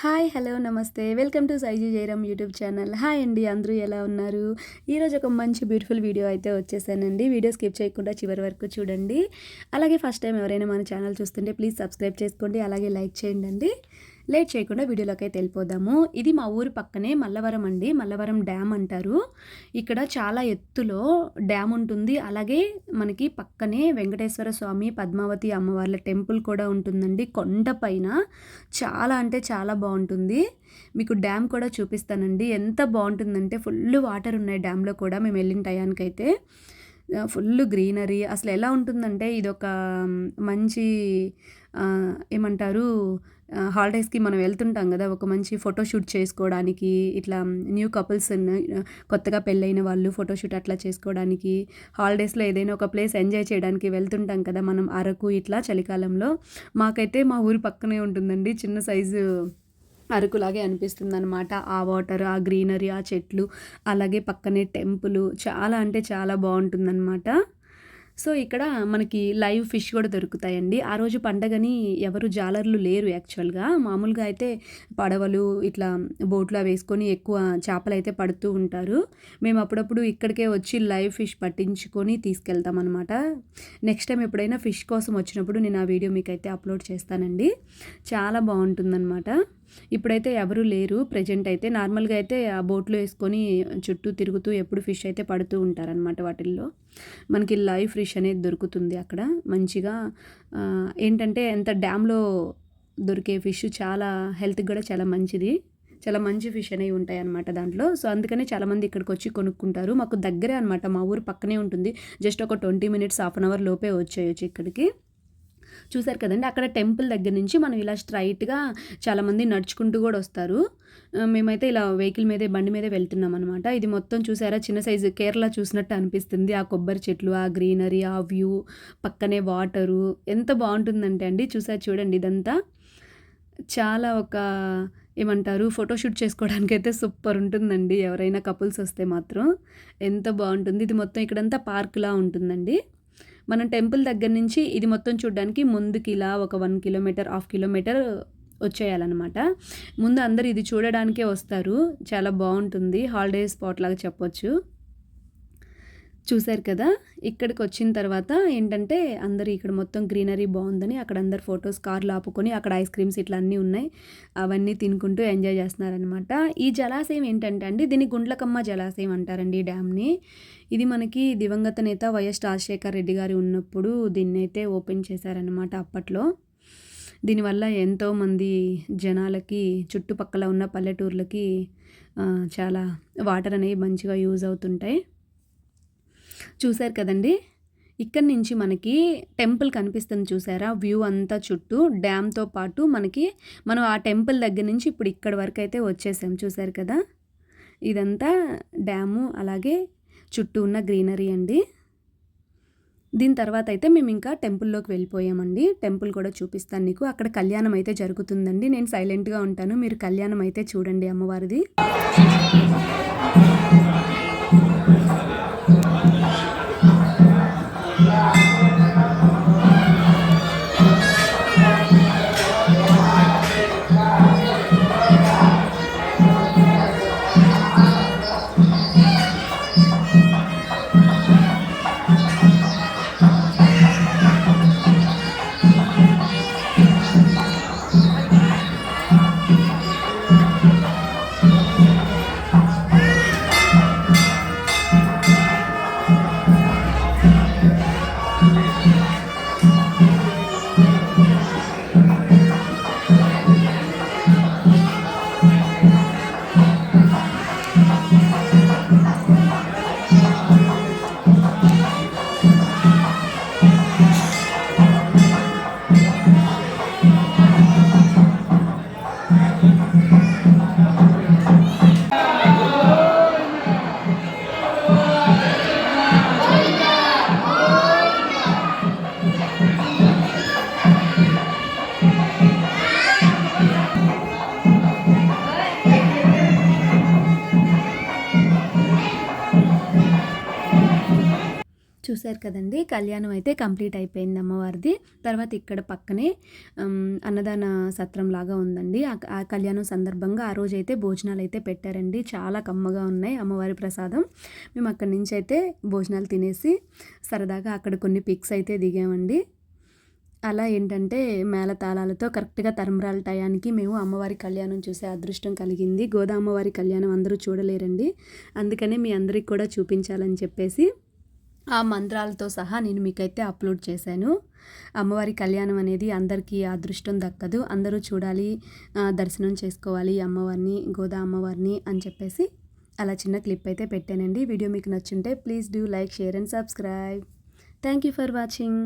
Hi hello నమస్తే. Welcome to సైజీ Jayaram YouTube channel. Hi అండి అందరూ ఎలా ఉన్నారు? ఈరోజు ఒక మంచి బ్యూటిఫుల్ వీడియో అయితే వచ్చేసానండి. వీడియో స్కిప్ చేయకుండా చివరి వరకు చూడండి. అలాగే ఫస్ట్ టైం ఎవరైనా మన ఛానల్ చూస్తుంటే ప్లీజ్ సబ్స్క్రైబ్ చేసుకోండి. అలాగే లైక్ చేయండి అండి లేట్ చేయకుండా వీడియోలోకి అయితే వెళ్ళిపోదాము. ఇది మా ఊరు పక్కనే మల్లవరం అండి. మల్లవరం డ్యామ్ అంటారు. ఇక్కడ చాలా ఎత్తులో డ్యామ్ ఉంటుంది. అలాగే మనకి పక్కనే వెంకటేశ్వర స్వామి పద్మావతి అమ్మవార్ల టెంపుల్ కూడా ఉంటుందండి. కొండ పైన చాలా అంటే చాలా బాగుంటుంది. మీకు డ్యామ్ కూడా చూపిస్తానండి. ఎంత బాగుంటుందంటే ఫుల్ వాటర్ ఉన్నాయి డ్యామ్లో కూడా మేము వెళ్ళిన టయానికైతే. Full greenery. అసలు ఎలా ఉంటుందంటే ఇదొక మంచి ఏమంటారు హాలిడేస్కి మనం వెళ్తుంటాం కదా ఒక మంచి ఫోటోషూట్ చేసుకోవడానికి ఇట్లా న్యూ కపుల్స్ కొత్తగా పెళ్ళైన వాళ్ళు ఫోటోషూట్ అట్లా చేసుకోవడానికి హాలిడేస్లో ఏదైనా ఒక ప్లేస్ ఎంజాయ్ చేయడానికి వెళ్తుంటాం కదా మనం అరకు ఇట్లా చలికాలంలో. మాకైతే మా ఊరి పక్కనే ఉంటుందండి చిన్న సైజు అరకులాగే అనిపిస్తుంది అనమాట ఆ వాటర్ ఆ గ్రీనరీ ఆ చెట్లు అలాగే పక్కనే టెంపుల్ చాలా అంటే చాలా బాగుంటుందన్నమాట. సో ఇక్కడ మనకి లైవ్ ఫిష్ కూడా దొరుకుతాయండి. ఆ రోజు పండగని ఎవరు జాలర్లు లేరు యాక్చువల్గా. మామూలుగా అయితే పడవలు ఇట్లా బోట్లో వేసుకొని ఎక్కువ చేపలు అయితే పడుతూ ఉంటారు. మేము అప్పుడప్పుడు ఇక్కడికే వచ్చి లైవ్ ఫిష్ పట్టించుకొని తీసుకెళ్తాం అనమాట నెక్స్ట్ టైం ఎప్పుడైనా ఫిష్ కోసం వచ్చినప్పుడు నేను ఆ వీడియో మీకు అయితే అప్లోడ్ చేస్తానండి. చాలా బాగుంటుందన్నమాట. ఇప్పుడైతే ఎవరు లేరు ప్రజెంట్ అయితే. నార్మల్గా అయితే ఆ బోట్లో వేసుకొని చుట్టూ తిరుగుతూ ఎప్పుడు ఫిష్ అయితే పడుతూ ఉంటారనమాట వాటిల్లో. మనకి లైవ్ ఫిష్ అనేది దొరుకుతుంది అక్కడ. మంచిగా ఏంటంటే ఎంత డ్యామ్లో దొరికే ఫిష్ చాలా హెల్త్కి కూడా చాలా మంచిది. చాలా మంచి ఫిష్ అనేవి ఉంటాయి అన్నమాట దాంట్లో. సో అందుకనే చాలామంది ఇక్కడికి వచ్చి కొనుక్కుంటారు. మాకు దగ్గరే అనమాట మా ఊరు పక్కనే ఉంటుంది. జస్ట్ ఒక twenty minutes half an hour లోపే వచ్చేయచ్చు ఇక్కడికి. చూసారు కదండి అక్కడ టెంపుల్ దగ్గర నుంచి మనం ఇలా స్ట్రైట్గా చాలామంది నడుచుకుంటూ కూడా వస్తారు. మేమైతే ఇలా వెహికల్ మీదే బండి మీదే వెళ్తున్నాం అనమాట ఇది మొత్తం చూసారా చిన్న సైజు కేరళ చూసినట్టు అనిపిస్తుంది. ఆ కొబ్బరి చెట్లు ఆ గ్రీనరీ ఆ వ్యూ పక్కనే వాటరు. ఎంత బాగుంటుందంటే అండి చూసారు చూడండి ఇదంతా. చాలా ఒక ఏమంటారు ఫోటోషూట్ చేసుకోవడానికి అయితే సూపర్ ఉంటుందండి. ఎవరైనా కపుల్స్ వస్తే మాత్రం ఎంత బాగుంటుంది. ఇది మొత్తం ఇక్కడంతా పార్క్లా ఉంటుందండి. మనం టెంపుల్ దగ్గర నుంచి ఇది మొత్తం చూడడానికి ముందుకి ఇలా ఒక వన్ కిలోమీటర్ హాఫ్ కిలోమీటర్ వచ్చేయాలన్నమాట. ముందు అందరు ఇది చూడడానికే వస్తారు. చాలా బాగుంటుంది. హాలిడే స్పాట్ లాగా చెప్పొచ్చు. చూశారు కదా ఇక్కడికి వచ్చిన తర్వాత ఏంటంటే అందరు ఇక్కడ మొత్తం గ్రీనరీ బాగుందని అక్కడ అందరు ఫొటోస్ కార్లు ఆపుకొని అక్కడ ఐస్ క్రీమ్స్ ఇట్లా అన్నీ ఉన్నాయి అవన్నీ తినుకుంటూ ఎంజాయ్ చేస్తున్నారనమాట ఈ జలాశయం ఏంటంటే అండి దీన్ని గుండ్లకమ్మ జలాశయం అంటారండి ఈ డ్యామ్ని. ఇది మనకి దివంగత నేత వైఎస్ రాజశేఖర్ రెడ్డి గారు ఉన్నప్పుడు దీన్ని అయితే ఓపెన్ చేశారనమాట అప్పట్లో. దీనివల్ల ఎంతోమంది జనాలకి చుట్టుపక్కల ఉన్న పల్లెటూర్లకి చాలా వాటర్ అనేవి మంచిగా యూజ్ అవుతుంటాయి. చూశారు కదండి? ఇక్కడి నుంచి మనకి టెంపుల్ కనిపిస్తుంది చూసారా? వ్యూ అంతా చుట్టూ డ్యామ్తో పాటు మనకి మనం ఆ టెంపుల్ దగ్గర నుంచి ఇప్పుడు ఇక్కడ వరకు అయితే వచ్చేసాం చూసారు కదా? ఇదంతా డ్యాము అలాగే చుట్టూ ఉన్న గ్రీనరీ అండి. దీని తర్వాత అయితే మేము ఇంకా టెంపుల్లోకి వెళ్ళిపోయామండి. టెంపుల్ కూడా చూపిస్తాను నీకు. అక్కడ కళ్యాణం అయితే జరుగుతుందండి. నేను సైలెంట్గా ఉంటాను. మీరు కళ్యాణం అయితే చూడండి అమ్మవారిది. చూశారు కదండి. కళ్యాణం అయితే కంప్లీట్ అయిపోయింది అమ్మవారిది. తర్వాత ఇక్కడ పక్కనే అన్నదాన సత్రం లాగా ఉందండి. ఆ కళ్యాణం సందర్భంగా ఆ రోజు అయితే భోజనాలు అయితే పెట్టారండి. చాలా కమ్మగా ఉన్నాయి అమ్మవారి ప్రసాదం. మేము అక్కడి నుంచి అయితే భోజనాలు తినేసి సరదాగా అక్కడ కొన్ని పిక్స్ అయితే దిగామండి. అలా ఏంటంటే మేళ తాళాలతో కరెక్ట్గా తరంబరాల టయానికి మేము అమ్మవారి కళ్యాణం చూసే అదృష్టం కలిగింది. గోదా అమ్మవారి కళ్యాణం అందరూ చూడలేరండి. అందుకనే మీ అందరికి కూడా చూపించాలని చెప్పేసి ఆ మంత్రాలతో సహా నేను మీకైతే అప్లోడ్ చేశాను. అమ్మవారి కళ్యాణం అనేది అందరికీ అదృష్టం దక్కదు. అందరూ చూడాలి దర్శనం చేసుకోవాలి అమ్మవారిని గోదా అమ్మవారిని అని చెప్పేసి అలా చిన్న క్లిప్ అయితే పెట్టానండి. వీడియో మీకు నచ్చుంటే please do like share and subscribe. Thank you for watching.